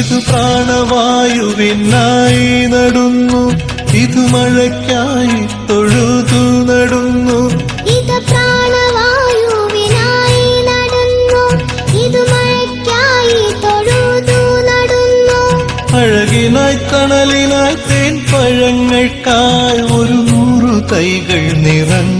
ഇത് പ്രാണവായുവിനായി നടുന്നു. ഇത് മഴയ്ക്കായി തൊഴുതു നടുന്നു. ഇത് പ്രാണവായുവിനായി നടന്നു. ഇത് മഴയ്ക്കായി തൊഴുതു നടന്നു. അഴകിനായി തണലിനായി തേൻ പഴങ്ങൾക്കായി ഒരു നൂറു തൈകൾ നിറഞ്ഞു.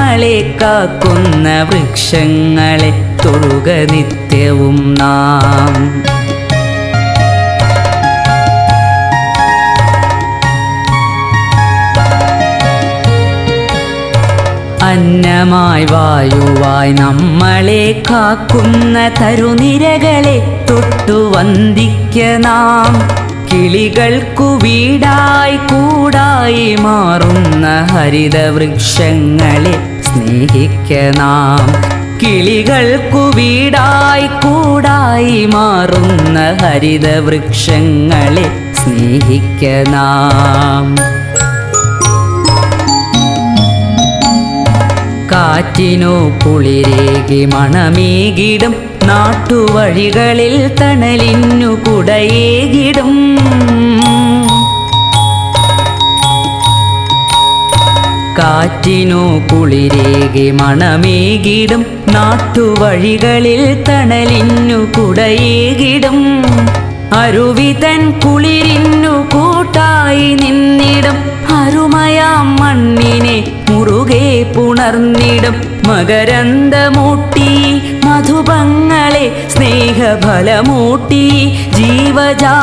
നമ്മളെ കാക്കുന്ന വൃക്ഷങ്ങളെ തൊഴുക നിത്യവും നാം. അന്നമായി വായുവായി നമ്മളെ കാക്കുന്ന തരുനിരകളെ തൊട്ടു വന്ദിക്ക നാം. കിളികൾക്കു വീടായി കൂടായി മാറുന്ന ഹരിതവൃക്ഷങ്ങളെ സ്നേഹിക്ക നാം. കിളികൾക്കു വീടായി കൂടായി മാറുന്ന ഹരിതവൃക്ഷങ്ങളെ സ്നേഹിക്ക നാം. കാറ്റിനു കുളിരേകി മണമേകിടും. നാട്ടുവഴികളിൽ തണലിന്നു കുടയേകിടും. കാറ്റിനു കുളിരേകി മണമേകിടും. നാട്ടുവഴികളിൽ തണലിന്നു കുടയേകിടും. അരുവിതൻ കുളിരിന്നു കൂട്ടായി നിന്നിടും. അരുമയാം മണ്ണിനെ മുറുകെ പുണർന്നിടും. മകരന്തമൂട്ടി മധുപങ്ങളെ സ്നേഹഫലമൂട്ടി ജീവജാ